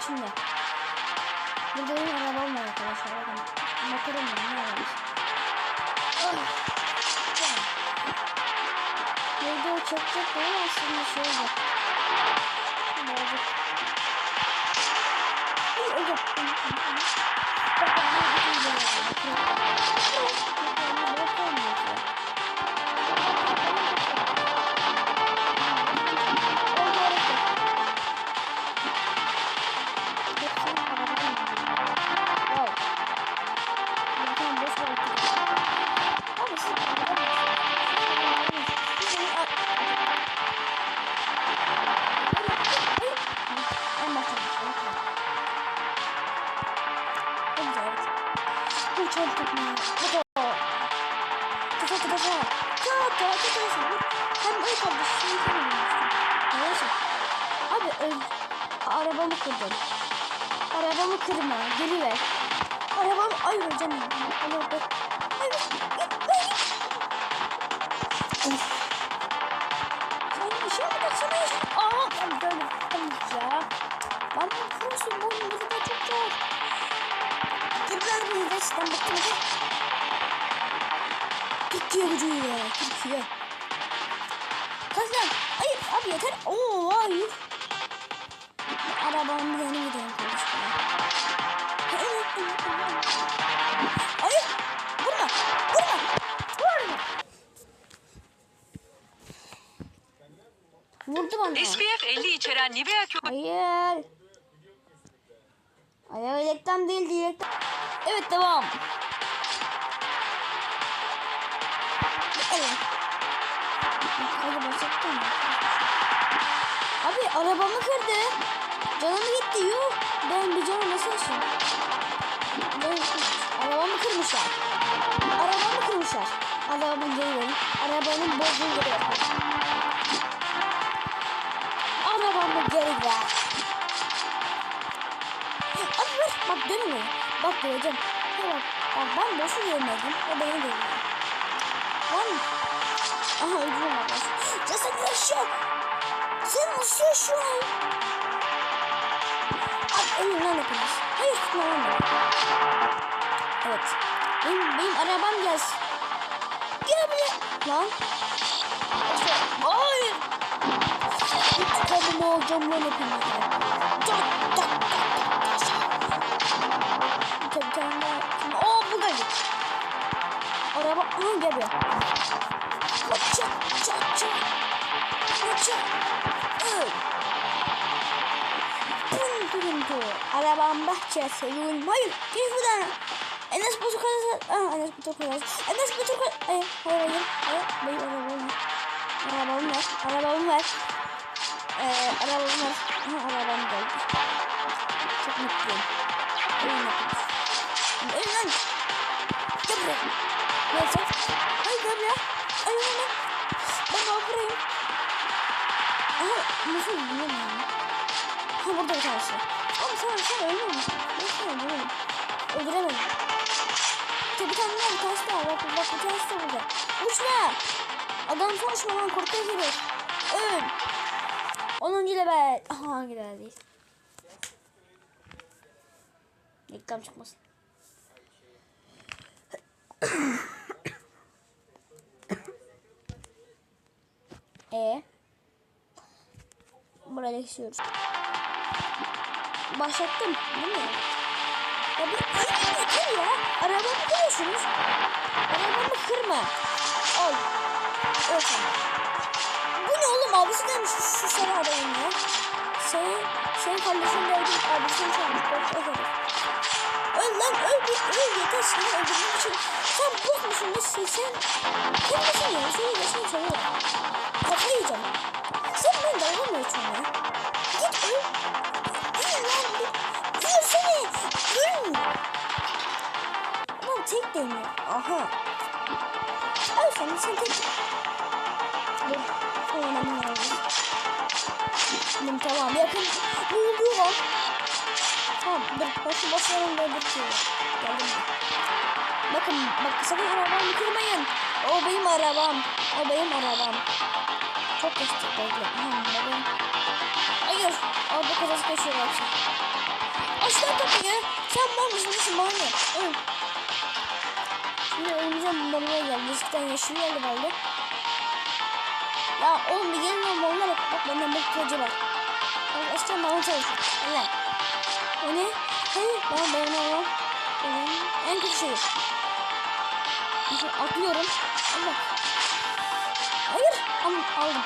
bak şimdi. Burada benim arabam var arkadaşlar. Bakın. Motorum var. Ne arabası? Oh. Ya. Video çekecek ama aslında şey oldu. Birazcık. Bak, bak, bak, bak, Arabamı kırdın. Arabamı kırma. Geri ver. Arabam ay hocam. Allah bak. Hayır. Hayır reklam değil direkt. Evet devam. Evet. Abi arabamı kırdı. Canımı gitti yok. Ben bir canı nasıl yaşayayım? Ben, arabamı kırmışlar. Arabamı kırmışlar. Arabamı geri verin. Arabanın bozduğunu geri verin. Geri ver. Abi ver. Bak dönmüyor. Bak diyeceğim. Ha bak. Bak ben boşu görmedim. O beni görüyor. Lan. Aha öldürüyorum arkadaşlar. Ya sen yaşa. Sen nasıl yaşıyorsun? Abi lan hepiniz. Hayır tutma lan beni. Evet. Benim, benim arabam gelsin. Gel buraya. Lan. Hayır. İntikamımı alacağım lan hepinize. Tak tak tak tak tak. Bir tane daha. Şimdi, Oo buradaydı. Araba aha geliyor. Çat çat çat. Çat. Pum. Arabam bahçesi yolun. Hayır. Gel buradan. Enes bu kadar. Ah Enes bu kadar. Enes bu kadar. Hayır hayır hayır. Hayır. Benim arabam var. Arabamı ver. Arabamı ver. Ee, ver. Aha arabam geldi. Çok mutluyum. Oyun yapıyoruz. Öl lan. Gel buraya. Neyse. Hayır gel buraya. Ay lan lan. Ben daha burayım. Aha nasıl bilmiyorum ya. Ha burada bir tanesi. Abi sen sen ölüyor musun? Ben seni öldüremedim. Öldüremedim. İşte bir tane daha bir tanesi daha. Bak bak bir tanesi de burada. Uçma. Adam lan korkuyor gibi. Öl. 10. level. Aha hangi leveldeyiz? Reklam çıkmasın. E Buraya geçiyoruz. Başlattım değil mi? Ya bir ayıp yeter ya. Arabamı kırıyorsunuz. Arabamı kırma. Al. Öl oğlum abisi gelmiş şu, sarı adamın ya. Sen, sen kardeşin de öldün abisini çalmış. Bak o kadar. Öl lan öl bir öl yeter seni öldürmek için. Sen bok musun ne sen sen? Kim misin ya? Seni de sen çalıyor. Kafayı yiyeceğim. Sen ben dalga mı geçiyorsun ya? Git öl. Öl lan. Öl seni. Öl. Lan tek deniyor. Aha. Öl sen sen tek. Dur. Oynamıyorum. Tamam tamam yakın. Ne oluyor lan? Tamam dur. Başı basıyorum da şöyle. Geldim. Bakın bak sakın arabamı kırmayın. O benim arabam. O benim arabam. Çok geçtik bekle. Bakın. Hayır. Araba kazası kaçıyor bak. Açlar kapıyı. Sen mal mısın mısın bana ne? Oğlum. Şimdi önümüze bombalar geldi. Eskiden yeşil geldi vardı. Ya oğlum bir gelin bombalar bak. Bak benden bir kılıcı var. Eskiden bana çalışıyor. Allah. O ne? Hayır ben ben alamam. En kötü şey. Atlıyorum. Allah. Hayır. Al, aldım.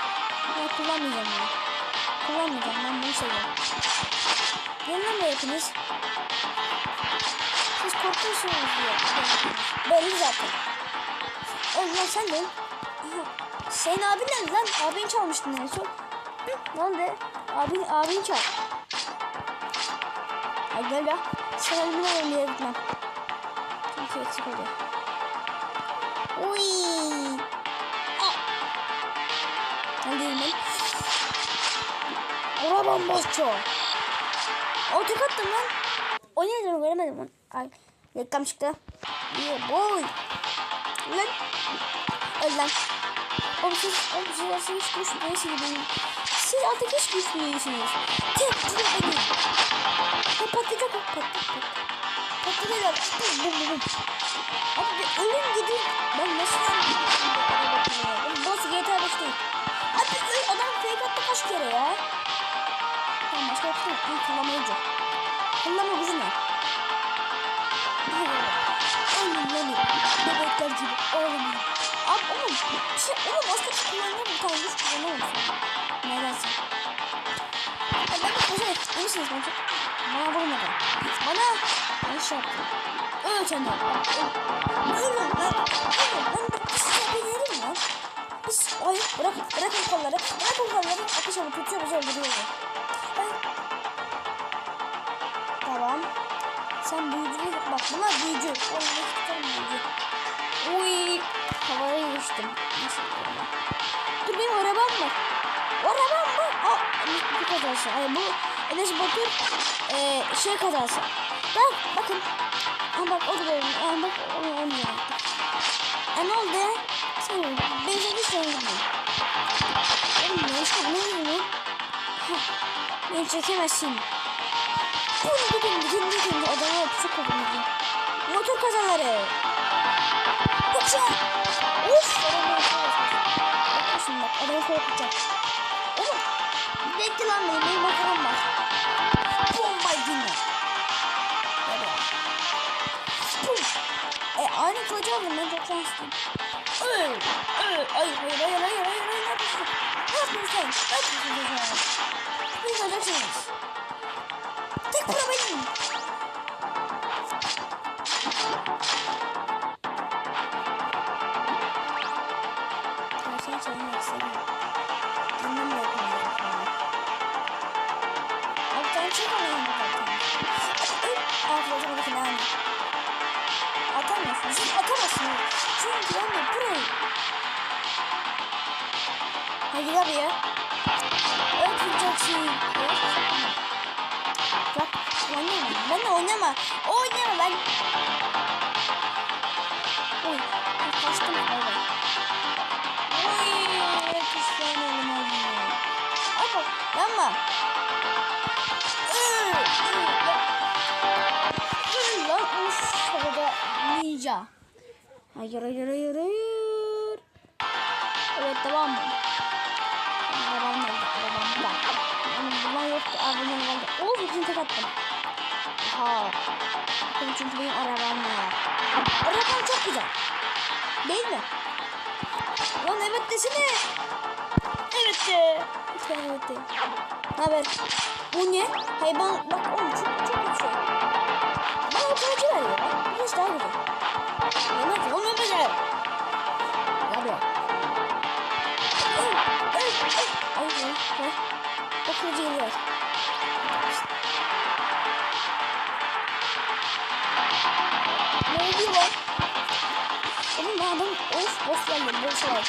Ben kullanmayacağım bunu. Kullanmayacağım. Ben bunu seviyorum. Gelin lan be hepiniz. Siz korkuyorsunuz diye. Belli zaten. Lan sen de. Senin abin nerede lan? Abini çalmıştın en son. Hı, Ne oldu? Abin, abini çal. Hadi gel ya. Sen alayım diye gitmem. Çünkü eksik oluyor. Uy. Ben. Arabam boşçu. O tek attım lan. O ne dedim göremedim lan. Ay. Reklam çıktı. Yeah boy. Lan. Öl lan. Siz, oğlum siz aslında hiç güçlü değilsiniz benim. Siz artık hiç güçlü değilsiniz. Tek tek edin. Ha patlayacak o. Pat pat pat. Patlayacak. Bum bum bum. Abi bir ölüm gidin. Ben nasıl Oğlum boss GTA 5 değil. Abi öl adam fake attı kaç kere ya. Tamam başka bir şey yok. İyi kullanmayıcı. Kullanma gücü ne? Aynen öyle. Bebekler gibi. Oğlum. Abi oğlum. Bir şey oğlum bir şey kullanıyor mu? Tamam güç kullanıyor musun? Nedense. Ay ben de koşar. İyi misiniz bence? Bana vurmadı. Bana. Ben şey yaptım. Öl sen de. Öl. Öl lan. Ben size bir yerim lan. Biz, ay bırak, bırakın kolları, bırakın kolları. Ateş alıp tutuyor bizi öldürüyor. Tamam. Sen büyücü, bak bunlar büyücü. Oğlum kazası. Ay bu Enes Batur e, şey kazası. Bak bakın. Aa, bak o da benim. Aa, bak onu onu yaptı. E ne oldu? Sen hiç döndürmüyor. Oğlum ne işte ne lan? Hah, Beni çekemezsin. Bum bum bum bum adamı çok kovuldu. Motor kazaları. Uça. Of. Korkutacak. bak adamı korkutacak. Bekle lan benim benim motorum var. Bomba dinle. Hadi. Bum. E aynı kılıcı aldım ben çok şanslıyım. Öl. Öl. Hayır hayır hayır hayır hayır hayır. Ne yapıyorsun? Ne yapıyorsun? Ne yapıyorsun sen? Beni alacaksınız. Tek para benim. Siz atamazsınız. Çünkü ben de burayı. Hadi gel buraya. Öldüreceksin. Bak oynama. Ben oynama. Oynama ben. Oy. Kaçtım. Evet. Hayır hayır hayır hayır. Evet devam mı? Arabam nerede? Arabam da. Onun bunlar yoktu. Aa bunlar vardı. Oo hepsini tek attım. Aha. Bakın çünkü benim arabam var. Arabam çok güzel. Değil mi? Lan evet desene. Evet de. Lütfen evet de. Haber? Bu ne? Hayır ben bak oğlum çok çok güzel. Bana o kılıcı ver ya. Burası daha güzel. O kılıcı geliyor. Ne oluyor lan? Oğlum ben adam of of geldim boş ver.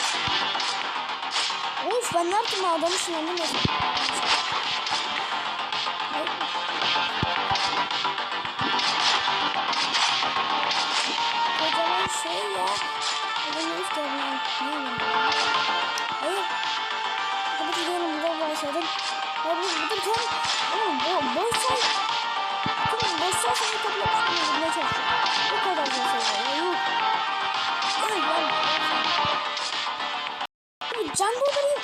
Of ben ne yaptım adamı ya. Kocaman şey ya. Adam ne istiyor ben? Ne yapayım? Hayır. Hadi gidelim burada başladım. Hayır bu burada bir tane. Oğlum bu boş ver. Bakın çalışıyor. Ne çalışıyor? Bu kadar da şey Yuh. Öl lan. Bir can doldurayım.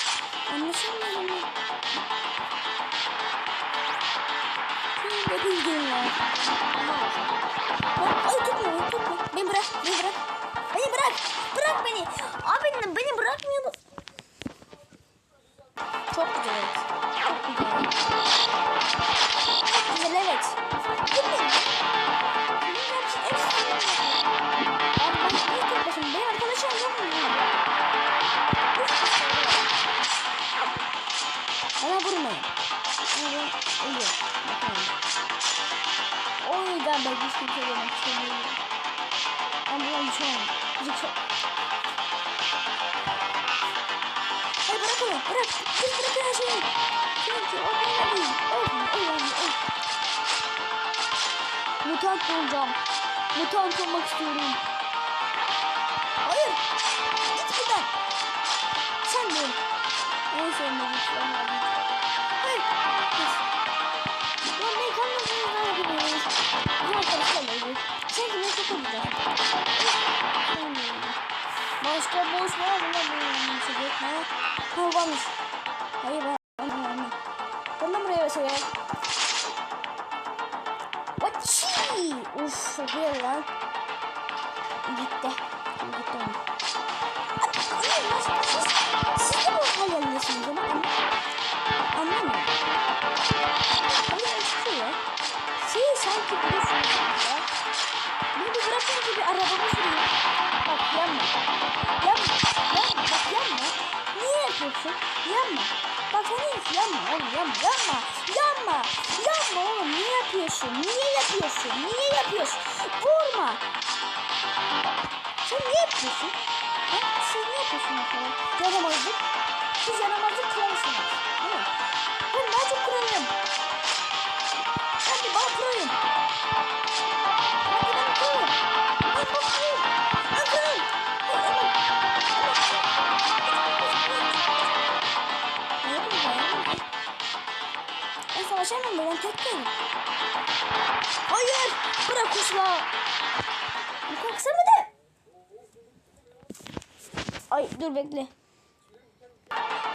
Anlaşılmıyor mu? Şimdi bir gün ya. Bak, Ay tutma beni tutma. Beni bırak beni bırak. Beni bırak. Bırak beni. Abi beni bırakmıyor Bana ölüyor. Bakalım. O yüzden ben hiç kimse demek istemiyorum. Ben bir şey olmam. Bir şey... Hayır bırak onu. Bırak. Siz bırakın her şeyi. Çünkü o bana değil. Olma. Olma. Olma. Mutant olacağım. Mutant olmak istiyorum. Hayır. Git buradan. Sen de. En sevmediğim silahlar. Başka boş var mı? Ha varmış. Hayır ben. Anne. Gel lan buraya mesela. Vaçi! Uf çok iyi lan. Gitti. Gitti onu. Anne nasıl siz? Siz de bu hayalindesiniz ama. Anlamıyorum. Şey sanki biliyorsunuz ya. Beni bir bırakın ki bir arabamı süreyim. Bak yanma. Yanma. Yanma. Bak yanma. Niye yapıyorsun? Yanma. Bak sen iyi yanma oğlum yanma. Yanma. Yanma. Yanma oğlum niye yapıyorsun? Niye yapıyorsun? Niye yapıyorsun? Vurma. Sen niye yapıyorsun? Ha? Siz ne yapıyorsunuz falan? Yaramazlık. Siz yaramazlık kralısınız. Bırak kuşla. Bir kalksana da. Ay dur bekle.